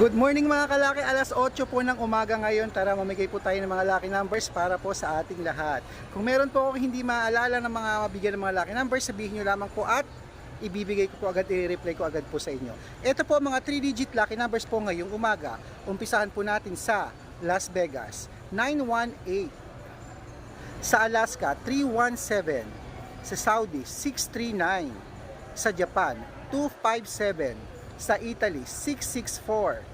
Good morning mga kalaki, alas 8 po ng umaga ngayon. Tara mamigay po tayo ng mga lucky numbers para po sa ating lahat. Kung meron po akong hindi maalala ng mga mabigyan ng mga lucky numbers, sabihin nyo lamang po at ibibigay ko po agad, i-reply ko agad po sa inyo. Ito po mga 3-digit lucky numbers po ngayong umaga. Umpisahan po natin sa Las Vegas, 918. Sa Alaska, 317. Sa Saudi, 639. Sa Japan, 257. Sa Italy, 664.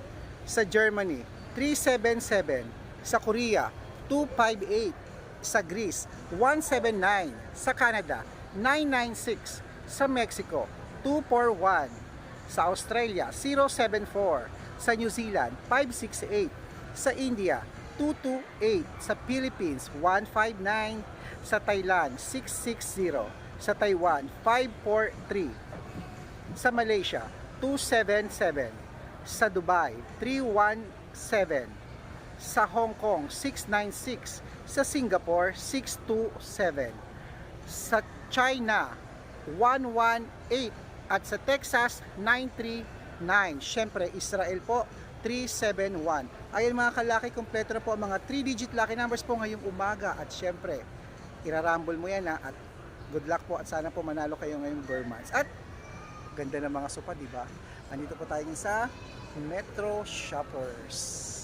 Sa Germany, 377. Sa Korea, 258. Sa Greece, 179. Sa Canada, 996. Sa Mexico, 241. Sa Australia, 074. Sa New Zealand, 568. Sa India, 228. Sa Philippines, 159. Sa Thailand, 660. Sa Taiwan, 543. Sa Malaysia, 277. Sa Dubai, 317. Sa Hong Kong, 696. Sa Singapore, 627. Sa China, 118. At sa Texas, 939. Siyempre, Israel po, 371. Ayun mga kalaki, kompleto na po ang mga 3-digit lucky numbers po ngayong umaga. At syempre, irarambol mo yan ha. At good luck po at sana po manalo kayo ngayong Burmans. At ganda ng mga sopa, di ba? Andito po tayo sa Metro Shoppers.